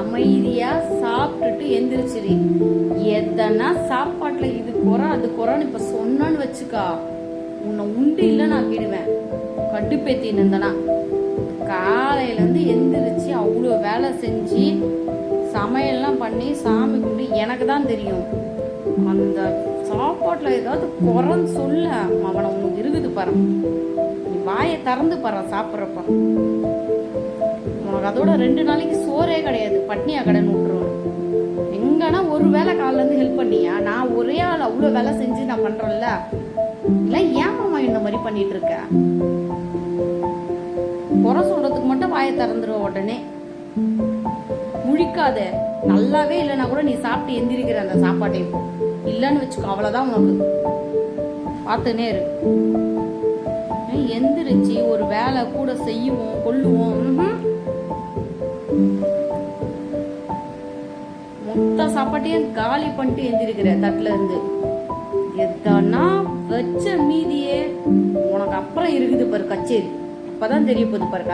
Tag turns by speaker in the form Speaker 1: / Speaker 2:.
Speaker 1: அமைதியாக சாப்பிட்டுட்டு எந்திரிச்சிரு. எதனா சாப்பாட்டில் இது குறை அது குறைன்னு இப்போ சொன்னான்னு வச்சுக்கா. உன்னை உண்டு இல்லை நான் விடுவேன் கட்டுப்பேத்தின்னு இருந்தனா காலையிலேருந்து எந்திரிச்சு அவ்வளோ வேலை செஞ்சு சமையல்லாம் பண்ணி சாமி கும்பிட்டு எனக்கு தான் தெரியும். அந்த சாப்பாட்டில் ஏதாவது குறைன்னு சொல்ல. அவனை உனக்கு இருக்குது பாரு. நீ வாயை திறந்து பாரு சாப்பிட்றப்ப. உனக்கு அதோட ரெண்டு நாளைக்கு பட்னியா கடன் விட்டுருவோம் எங்கன்னா ஒரு வேளை காலைல இருந்து ஹெல்ப் பண்ணியா? நான் ஒரே ஆள் அவ்வளோ வேலை செஞ்சு நான் பண்ணுறோம்ல இல்லை ஏமாமா இந்த மாதிரி பண்ணிட்டு இருக்க குறை சொல்றதுக்கு மட்டும் வாயை திறந்துருவ உடனே. முழிக்காத. நல்லாவே இல்லைன்னா கூட நீ சாப்பிட்டு எந்திரிக்கிற அந்த சாப்பாட்டை இப்போ இல்லைன்னு வச்சுக்கோ அவ்வளோதான் உனக்கு. பார்த்துனே இரு. எந்திரிச்சு ஒரு வேலை கூட செய்யுவோம் கொல்லுவோம் மொத்த சாப்பாட்டையும் காலி பண்ணிட்டு எந்திருக்கிற தட்டுல இருந்து. எதனா வச்ச மீதியே உனக்கு அப்புறம் இருக்குது பாரு கச்சேரி. அப்பதான் தெரிய போகுது பாரு